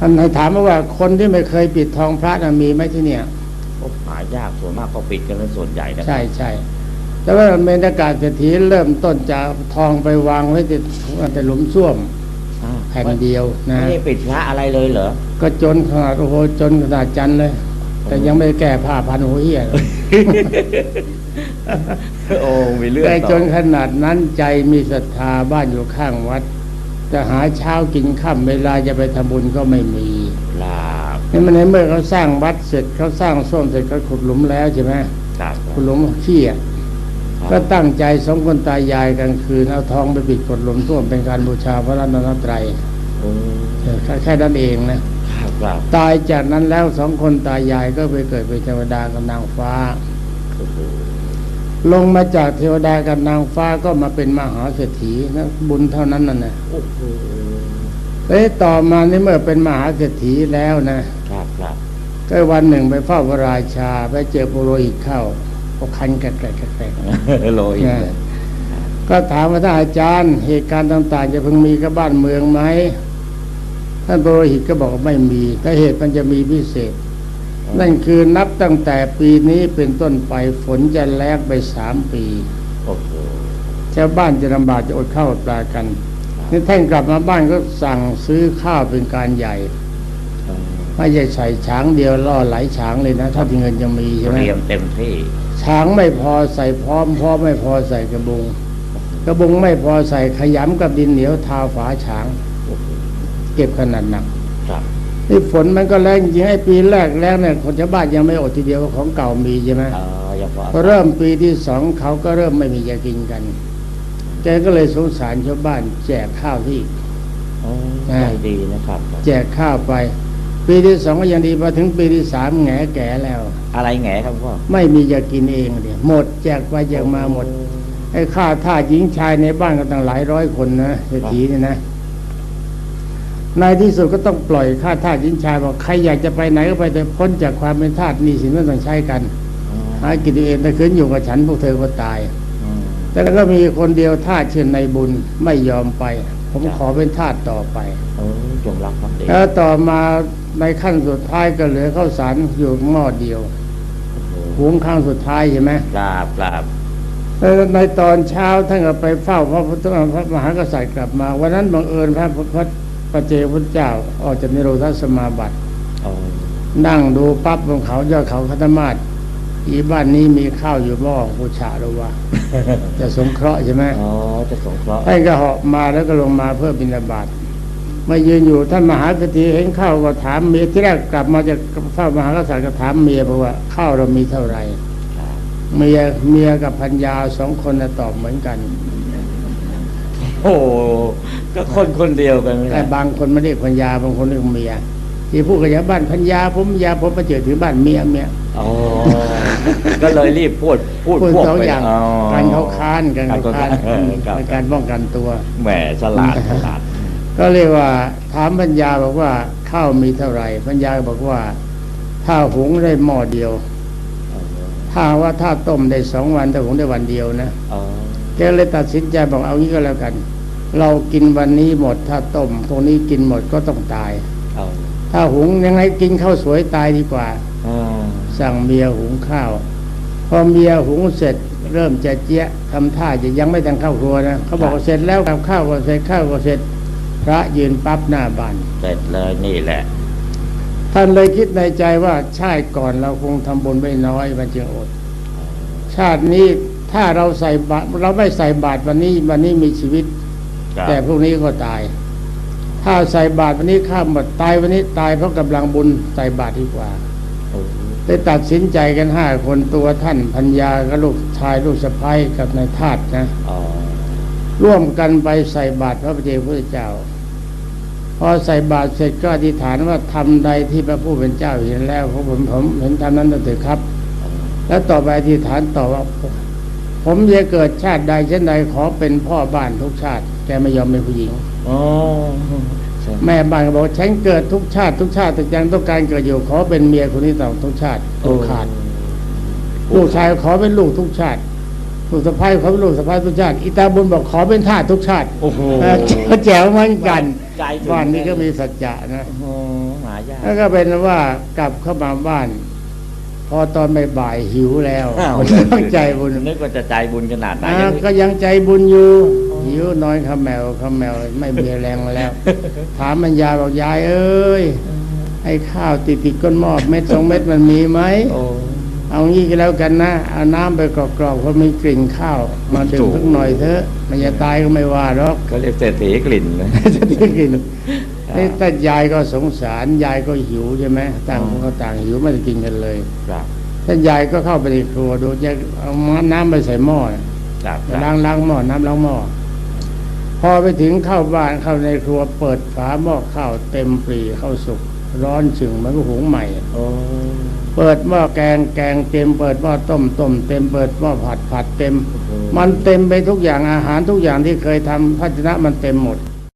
ท่านให้ถามมาว่าคนที่ไม่เคยปิดทองพระน่ะมีไหมที่เนี่ยก็หายากส่วนมากเขาปิดกันเป็นส่วนใหญ่นะใช่ใช่แต่ว่าเมนากาศเศรษฐีเริ่มต้นจากทองไปวางไว้ที่แต่หลุมส้วมอ่าแผ่นเดียวนะไม่ได้ปิดพระอะไรเลยเหรอ ก็จนขนาดโอ้โหจนขนาดจันเลย แต่ยังไม่ได้แก้ผ้าพันหัวเหี้ยเลยโอ้มีเรื่องแต่ต่อจนขนาดนั้นใจมีศรัทธาบ้านอยู่ข้างวัด จะหาเช้ากินค่ำเวลาจะไปทำบุญก็ไม่มีลาบนี่มันในเมื่อเขาสร้างวัดเสร็จเขาสร้างส้วมเสร็จเขาขุดหลุมแล้วใช่ไหมครับขุดหลุมขี้อะก็ตั้งใจสองคนตายายกลางคืนเอาทองไปปิดกดหลุมส้วมเป็นการบูชาพระรัตนตรัยโอ้เออแค่แค่นั้นเองนะครับครับตายจากนั้นแล้วสองคนตายายก็ไปเกิดเป็นเทวดากับนางฟ้าโอ้โห ลงมาจากเทวดากับนางฟ้าก็มาเป็นมหาเศรษฐีนะบุญเท่านั้นน่ะนะโอ้โหเอ้ยต่อมานี่เมื่อเป็นมหาเศรษฐีแล้วนะครับครับก็วันหนึ่งไปเฝ้าพระราชา ไปเจอปุโรหิตเข้าก็คันแกรกๆแกรกโรยๆนะก็ถามว่าท่านอาจารย์ เหตุการณ์ต่าง ๆ จะเพิ่งมีกับบ้านเมืองไหมท่านปุโรหิตก็บอกว่าไม่มีแต่เหตุมันจะมีพิเศษ นั่นคือนับตั้งแต่ปีนี้เป็นต้นไปฝนจะแลกไปสามปีโอ้โหชาวบ้านจะลำบากจะอดข้าวอดปลากันนี่ท่านกลับมาบ้านก็สั่งซื้อข้าวเป็นการใหญ่เออไม่ใช่ใส่ช้างเดียวล่อหลายช้างเลยนะ ถ้าที่เงินยังมีใช่ไหมเตรียมเต็มที่ช้างไม่พอใส่พร้อมพร้อมไม่พอใส่กระบุง กระบุงไม่พอใส่ขยำกับดินเหนียวทาฝาช้างโอ้โหเก็บขนาดหนักครับ นี่ฝนมันก็แรงจริงไอ้ปีแรกแรกเนี่ยคนชาวบ้านยังไม่อดทีเดียวของเก่ามีใช่ไหมเอออย่าพอพอเริ่มปีที่สองเขาก็เริ่มไม่มีจะกินกันแกก็เลยสงสารชาวบ้าน แจกข้าวที่โอ้อ่าใจดีนะครับ แจกข้าวไป ปีที่สองก็ยังดีพอถึงปีที่สามแหงแก่แล้ว อะไรแหงครับพ่อไม่มีจะกินเองเนี่ยหมดแจกไปแจกมาหมดไอ้ข้าท่าสหญิงชายในบ้านก็ตั้งหลายร้อยคนนะเศรษฐีเนี่ยนะ ในที่สุดก็ต้องปล่อยข้าท่าสหญิงชายบอกใครอยากจะไปไหนก็ไปแต่พ้นจากความเป็นทาสหนี่สินไม่ต้องใช้กันอ๋อหากินเองแต่คืนอยู่กับฉันพวกเธอก็ตายอืมแต่แล้วก็มีคนเดียวทาสเช่นในบุญไม่ยอมไป ผมครับขอเป็นทาสต่อไปโอ้จงรักภักดีแล้วต่อมาในขั้นสุดท้ายก็เหลือข้าวสารอยู่หม้อเดียวโอ้โหหุงข้างสุดท้ายใช่ไหมกราบกราบแล้วในตอนเช้าท่านก็ไปเฝ้าพระพุทธพระมหากษัตริย์กลับมา วันนั้นบังเอิญพระพระ พระเจ้าพุทธเจ้าออกจากนิโรธสมาบัติโอ้นั่งดูปั๊บบนเขายอดเขาคัตมาศอีบ้านนี้มีข้าวอยู่หม้อบูชาหรือว่า จะสงเคราะห์ใช่ไหมอ๋อจะสงเคราะห์ท่านก็เหาะมาแล้วก็ลงมาเพื่อบิณฑบาตเมื่อยืนอยู่ท่านมหากษัตริย์เห็นข้าวก็ถามเมียที่แรกกลับมาจากเฝ้ามหากษัตริย์ก็ถามเมียบอกว่าข้าวเรามีเท่าไหร่ครับเมียเมียกับพัญญาสองคนน่ะตอบเหมือนกัน โอ้โหก็คนคนเดียวกันไม่แต่ได้บางคนไม่เรียกพัญญาบางคนเรียกเมียที่พูดกันอย่างบ้านพัญญาผมยาผมมาเจอถึงบ้านเมียเมีย อ๋อก็เลยรีบพูดพูดพูดพวกสองไปอย่างอ๋อการเขาค้านกันการเขาเขาค้าค้านนเออครับเป็นการป้องกันตัว แหมฉลาดฉลาด ก็เรียกว่าถามพัญญาบอกว่าข้าวมีเท่าไหร่พัญญาก็บอกว่า ถ้าหุงได้หม้อเดียว ถ้าว่าถ้าต้มได้สองวันแต่หุงได้วันเดียวนะ อ๋อ แกเลยตัดสินใจบอกเอางี้ก็แล้วกัน เรากินวันนี้หมดถ้าต้มตรงนี้กินหมดก็ต้องตายเอาถ้าหุงยังไงกินข้าวสวยตายดีกว่าอ๋อสั่งเมียหุงข้าว พอเมียหุงเสร็จเริ่มจะเจี๊ยะทำท่าจะยังไม่ทันเข้าครัวนะเขาบอกว่าเสร็จแล้วกับข้าวก็เสร็จข้าวก็เสร็จ พระยืนปั๊บหน้าบ้านเสร็จเลยนี่แหละท่านเลยคิดในใจว่าชาติก่อนเราคงทำบุญไม่น้อยมันจึงอด ชาตินี้ ถ้าเราใส่บาตรเราไม่ใส่บาตรวันนี้วันนี้มีชีวิตครับแต่พรุ่งนี้ก็ตาย ถ้าใส่บาตรวันนี้ข้ามหมดตายวันนี้ตายเพราะกำลังบุญใส่บาตรดีกว่าโอ้ได้ตัดสินใจกันห้าคนตัวท่านพัญญากับลูกชายลูกสะใภ้กับนายทาสนะอ๋อร่วมกันไปใส่บาตรพระพุทธพุทธเจ้า พอใส่บาตรเสร็จก็อธิษฐานว่าทำใดที่พระผู้เป็นเจ้าเห็นแล้วผมผมผมเห็นทำนั้นนั่นเถิดครับ แล้วต่อไปอธิษฐานต่อว่า ผมจะเกิดชาติใดเช่นใดขอเป็นพ่อบ้านทุกชาติ แกไม่ยอมเป็นผู้หญิงอ๋อใช่แม่บ้านก็บอกฉันเกิดทุกชาติทุกชาติแต่ยังต้องการเกิดอยู่ขอเป็นเมียคนนี้ต่อทุกชาติทุกขาดลูกชายขอเป็นลูกทุกชาติลูกสะพ้ายเขาเป็นลูกสะพ้ายทุกชาติอีตาบุญบอกขอเป็นทาสทุกชาติโอ้โหเออแจ๋วเหมือนกันใจถึงบ้านนี้ก็มีสัจจะนะโอ้โหหายากแล้วก็เป็นว่ากลับเข้ามาบ้าน พอตอนบ่ายๆหิวแล้วอ้าวต้องใจบุญนึกว่าจะใจบุญขนาดไหนอ่ายังก็ยังใจบุญอยู่ หิวนอนขมแมวขมแมวไม่มีแรงแล้ว ถามมันยายบอกยายเอ้ยไอ้ข้าวติดติดก้นหม้อเม็ดสองเม็ดมันมีไหมโอ้เอางี้ก็แล้วกันนะเอาน้ำไปกรอกๆเพราะมีกลิ่นข้าว มาดื่มสักหน่อยเถอะ มันจะตายก็ไม่ว่าหรอกเขาเรียกเศรษฐีกลิ่นนะจะได้กินนี่ แต่ยายก็สงสารยายก็หิวใช่ไหมต่างคนก็ต่างหิวไม่ได้กินกันเลยครับท่านยายก็เข้าไปในครัวดูจะเอาน้ำไปใส่หม้อน่ะครับไปล้างล้างหม้อน้ำล้างหม้อพอไปถึงเข้าบ้านเข้าในครัวเปิดฝาหม้อข้าวเต็มปรีข้าวสุกร้อนฉึงเหมันก็หุงใหม่โอ้เปิดหม้อแกงแกงเต็มเปิดหม้อต้มต้มเต็มเปิดหม้อผัดผัดเต็ม มันเต็มไปทุกอย่างอาหารทุกอย่างที่เคยทำภาชนะมันเต็มหมด